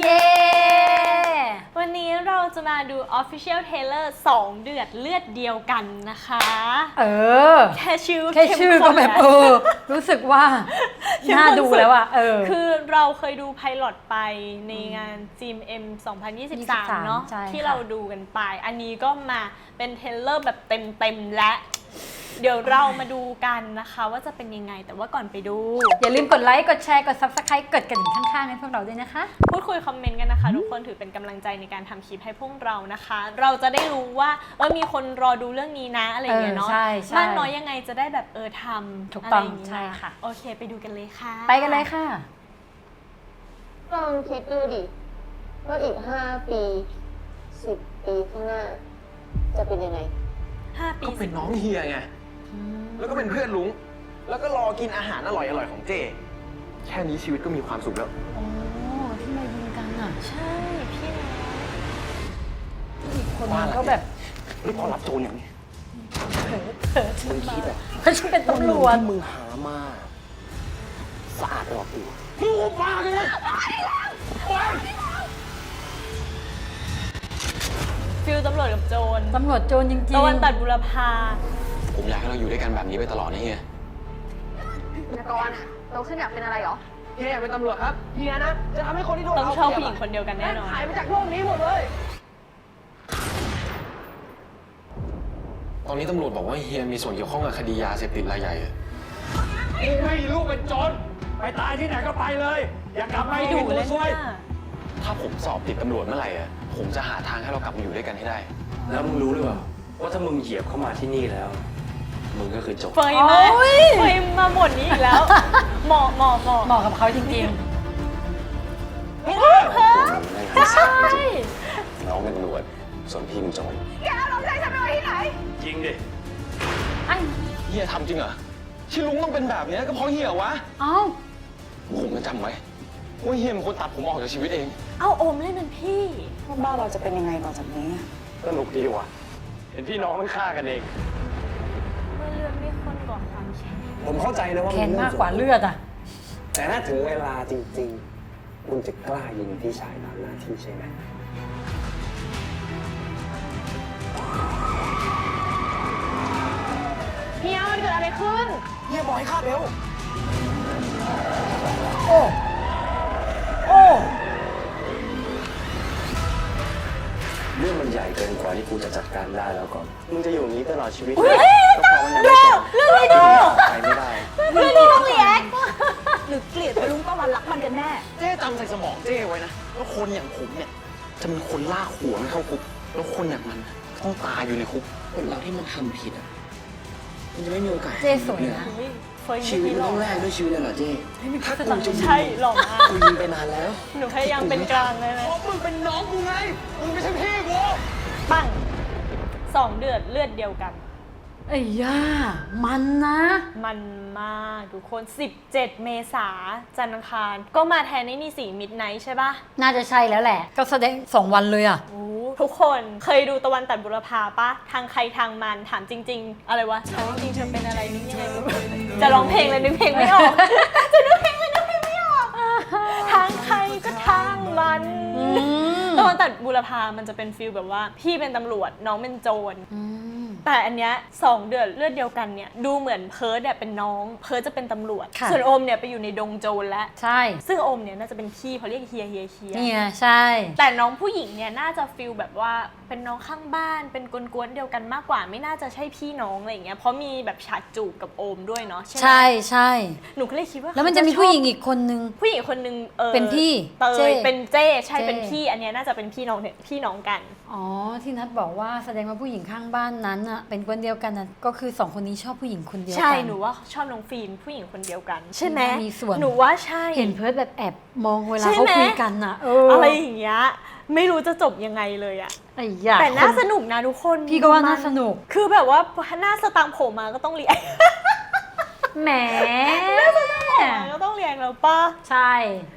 เย้ วันนี้เราจะมาดู Official Trailer 2 เดือดเลือดเดียวกันนะคะ เออ แค่ชื่อแค่ชื่อก็แบบเข้มเอข้นอรู้สึกว่า เข้มข้นน่าดูแล้วอะ เออ คือเราเคยดูไพลอตไปในงาน GMM 2023 เนาะใช่ค่ะ ที่เราดูกันไป อันนี้ก็มาเป็นเทรลเลอร์แบบเต็มๆและ เดี๋ยวเรามาดูกันนะคะว่าจะเป็นยังไงแต่ว่าก่อนไปดู อย่าลืมกดไลค์ กดแชร์ กด subscribe กดกระดิ่งข้างๆ ให้พวกเราด้วยนะคะ พูดคุยคอมเมนต์กันนะคะ ทุกคนถือเป็นกำลังใจในการทำคลิปให้พวกเรานะคะ เราจะได้รู้ว่าเออมีคนรอดูเรื่องนี้นะอะไรอย่างเงี้ยเนาะเออใช่ใช่มากน้อยยังไงจะได้แบบเออทำถูกต้องะไรย่านี้ใช่ค่ะ โอเค ไปดูกันเลยค่ะไปกันเลยค่ะ ลองคิดดูดิว่าอีกห้าปีสิบปีข้างหน้า จะเป็นยังไง ห้าปีก็เป็นน้องเฮียไง แล้วก็เป็นเพื่อนลุง แล้วก็รอกินอาหารอร่อยๆของเจ แค่นี้ชีวิตก็มีความสุขแล้ว โอ้ที่มายิงกันอะ ใช่ พี่นะอีกคนนึงก็แบบนี่พอรับโจรอย่างนี้เถิดมึงคิดอะเพราะฉันเป็นตำรวจ ที่มึงหามาสะอาดหรอกกูมึงหุบปากเลย ฟิลตำรวจกับโจรตำรวจโจรจริงตะวันตัดบุรพาผมอยากให้เราอยู่ด้วยกันแบบนี้ไปตลอดนะเฮียนกรโตขึ้นอยากเป็นอะไรหรอเฮียเป็นตำรวจครับเฮียนะจะทำให้คนที่โดนต้องเอาชอบเปผู้รีหยญิงคนเดียวกันแน่นอนหายไปจากโลกนี้หมดเลย ตอนนี้ตำรวจบอกว่าเฮียมีส่วนเกี่ยวข้องกับคดียาเสพติดรายใหญ่อะกูไม่มีลูกเป็นโจรไปตายที่ไหนก็ไปเลย อย่ากลับมาไม่อีกดูเป็นตัเลวยช่วยเนี่ยถ้าผมสอบติดตำรวจเมื่อไหร่อะ ผมจะหาทางให้เรากลับมาอยู่ด้วยกันให้ได้ แล้วมึงรู้หรือเปล่าว่าถ้ามึงเหยียบเข้ามาที่นี่แล้ว มึงก็คือโจบ เฟยมาเฟยมาบทนี้อีกแล้ว เหมาะเหมาะเหมาะๆเหมาะกับเขาจริงใช่ น้องเป็นตำรวจส่วนพี่เป็นโจรยิงดิๆไอ้เฮียทำจริงเหรอที่ลุงต้องเป็นแบบนี้ก็เพราะเฮียวะเอ้า ผมจะจำไว้ ว่าเฮียเป็นคนตัดผมออกจากชีวิตเอง เอาโอมเล่นเป็นพี่บ้านเราจะเป็นยังไงต่อจากนี้สนุกดีว่ะ เห็นพี่น้องมันฆ่ากันเอง เมื่อเลือดไม่ข้นก่อนความแค้นผมเข้าใจนะว่าแค้นนมากกว่าเลือดอะ แต่ถ้าถึงเวลาจริง ๆ คุณจะกล้ายิงพี่ชายตามหน้าที่ใช่ไหมเฮียมันเกิดอะไรขึ้น เฮียบอกให้ฆ่าเบลโอ้ ใหญ่เกินกว่าที่กูจะจัดการได้แล้วก่อน มึงจะอยู่อย่างนี้ตลอดชีวิตอุ๊ยก็พอมันยังไม่จบเรื่องอะไรดูไปไม่ได้เรื่องนี้ต้องรีแอคหรือเกลียดลุงต้องมารักมันกันแน่ เจ้จำใส่สมองเจ้ไว้นะว่าคนอย่างผมเนี่ยจะเป็นคนลากหัวมันเข้าคุก แล้วคนอย่างมันน่ะต้องตายอยู่ในคุกคนเราที่มันทำผิดอะมันจะไม่มีโอกาสเจ๊สวยนะ เฮ้ยเฟยชีวิตนี่มันหล่อต้องแลกด้วยชีวิตเลยเหรอเจ้ใช่หล่อมากกูยิงไปนานแล้ว หนูพยายามเป็นกลางเลยนะเพราะมึงเป็นน้องกูไง มึงไม่ใช่พี่กูปั้งสองเดือดเลือดเดียวกัน ไอ้ย่า มันนะ มันมากทุกคน 17 เมษาจันทร์อังคาร ก็มาแทนไอ้นี่สีมิดไนท์ใช่ปะน่าจะใช่แล้วแหละ ก็แสดงสองวันเลยอะโอ้ทุกคนเคยดูตะวันตัดบุรพาปะทางใครทางมันถามจริง ๆ อะไรวะถามจริงๆเธอเป็นอะไรนึกยังไงไม่รู้ จะร้องเพลงเลยนึกเพลงไม่ออก จะนึกเพลงเลยนึกเพลงไม่ออก ทางใครก็ทางมันอืมตะวันตัดบุรพามันจะเป็นฟิลแบบว่า พี่เป็นตำรวจน้องเป็นโจร อืม แต่อันเนี้ยสองเดือดเลือดเดียวกันเนี่ยดูเหมือนเพิร์ดเนี่ยเป็นน้อง เพิร์ดจะเป็นตำรวจ ค่ะ ส่วนโอมเนี่ยไปอยู่ในดงโจรแล้ว ใช่ซึ่งโอมเนี่ยน่าจะเป็นพี่เขาเรียกเฮียเฮียเฮียนี่ไงใช่ แต่น้องผู้หญิงเนี่ยน่าจะฟิลแบบว่าเป็นน้องข้างบ้านเป็นกวนๆเดียวกันมากกว่าไม่น่าจะใช่พี่น้องอะไรอย่างเงี้ยเพราะมีแบบฉากจูบกับโอมด้วยเนาะใช่ไหมใช่ใช่ หนูก็เลยคิดว่าแล้วมันจะมีผู้หญิงอีกคนนึง ผู้หญิงคนนึงเออเป็นพี่เตเจ้ยเป็นเจ้ใช่เจ้ เป็นพี่อันเนี้ยน่าจะเป็นพี่น้องเนี่ยพี่น้องกัน อ๋อที่นัดบอกว่าแสดงว่าผู้หญิงข้างบ้านนั้นอะเป็นคนเดียวกันน่ะก็คือสองคนนี้ชอบผู้หญิงคนเดียวกันใช่หนูว่าชอบน้องฟิล์มผู้หญิงคนเดียวกัน ใช่ไหมมีส่วน หนูว่าใช่ เห็นเพิร์ดแบบแอบมองเวลาใช่เขาไหม คุยกันน่ะเอออะไรอย่างเงี้ยไม่รู้จะจบยังไงเลยอะไอ้ยาแต่น่าคนสนุกนะทุกคนพี่ก็ว่าน่าสนุก คือแบบว่าหน้าสตังค์โผล่มาก็ต้องเรียนแหมก็ต้องเรียนแล้วป้า ใช่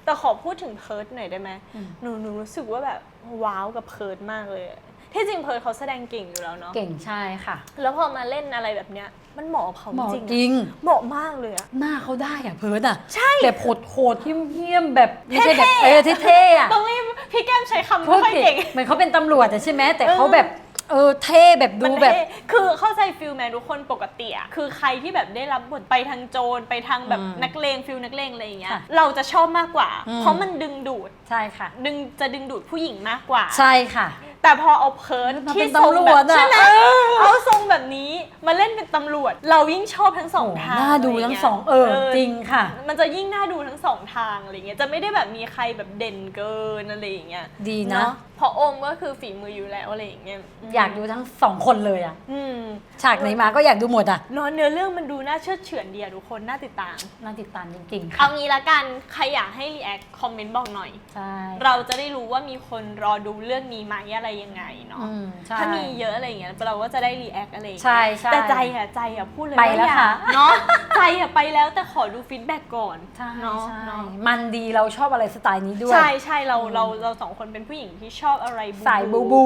แต่ขอพูดถึงเพิร์ดหน่อยได้ไหม อืม หนูหนูรู้สึกว่าแบบว้าวกับเพิร์ดมากเลยอะ ที่จริงเพิร์ดเขาแสดงเก่งอยู่แล้วเนาะเก่งใช่ค่ะ แล้วพอมาเล่นอะไรแบบเนี้ยมันเหมาะกับเขาเหมาะจริงๆจริงเหมาะมากเลยอะหน้าเขาได้อะเพิร์ดอะใช่แบบโหดโหดๆเหี้ยมๆแบบไม่ใช่แบบเออเท่ๆอะต้องรีบพี่แก้มใช้คำพูไม่ดค่อยผิดเก่งเหมือนเขาเป็นตำรวจอะใช่ไหมแต่เออเขาแบบเออเท่แบบดูมันแบบเท่คือเข้าใจฟิลแมนทุกคนปกติอะคือใครที่แบบได้รับบทไปทางโจรไปทางแบบอืมนักเลงฟิลนักเลงอะไรอย่างเงี้ยค่ะเราจะชอบมากกว่าอืมเพราะมันดึงดูดใช่ค่ะ ดึงจะดึงดูดผู้หญิงมากกว่า ใช่ค่ะ แต่พอเอาเพิร์ดมาที่เป็นทรงตำรแบวจบอะใช่ไหมเออเอาทรงแบบนี้มาเล่นเป็นตำรวจ เรายิ่งชอบทั้งสองโอ้ทางน่าดูะไรทั้งเยสองเออจริงค่ะ มันจะยิ่งน่าดูทั้งสองทางอะไรเงี้ยจะไม่ได้แบบมีใครแบบเด่นเกินอะไรอย่างเงี้ยดีนะเนาะเพราะโอมก็คือฝีมืออยู่แล้วอะไรอย่างเงี้ยอยากดูทั้งสองคนเลยอะอืมฉากไหนมาก็อยากดูหมดอะเนอะเนื้อเรื่องมันดูน่าเชื่อดเฉือนดีอะทุกคนน่าติดตาม น่าติดตามจริงๆค่ะเอางี้ละกัน ใครอยากให้รีแอคคอมเมนต์บอกหน่อย ใช่เราจะได้รู้ว่ามีคนรอดูเรื่องนี้ไหมอะไรยังไงเนาะอืมใช่ ถ้ามีเยอะอะไรอย่างเงี้ยเราก็จะได้รีแอคอะไรอย่างใช่เงี้ยใช่แต่ใจอะใจอะพูดเลยไปว่าแล้วอยาค่ะกเนาะ ใจอะไปแล้วแต่ขอดูฟีดแบ็กก่อนใช่เนาะใช่เนาะมันดีเราชอบอะไรสไตล์นี้ด้วย ใช่ใช่เราเราเราสองคนเป็นผู้หญิงที่ชอบอะไรสายบูบู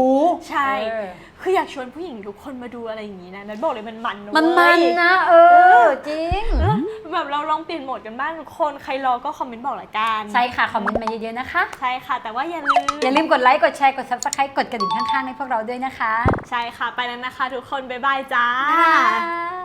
ใช่ เออ คืออยากชวนผู้หญิงทุกคนมาดูอะไรอย่างนี้นะนัทบอกเลยมันมันนะมันเว้มันยนะ เออ จริงแล้วแบบเราลองเปลี่ยนโหมดกันบ้างทุกคนใครรอก็คอมเมนต์บอกละกันใช่ค่ะ คอมเมนต์มาเยอะๆนะคะ ใช่ค่ะ แต่ว่าอย่าลืมอย่าลืมกดไลค์กดแชร์กด subscribe กดกระดิ่งข้างๆ ให้พวกเราด้วยนะคะใช่ค่ะ ไปแล้วนะคะ ทุกคน บ๊ายบายจ้า บ๊ายบาย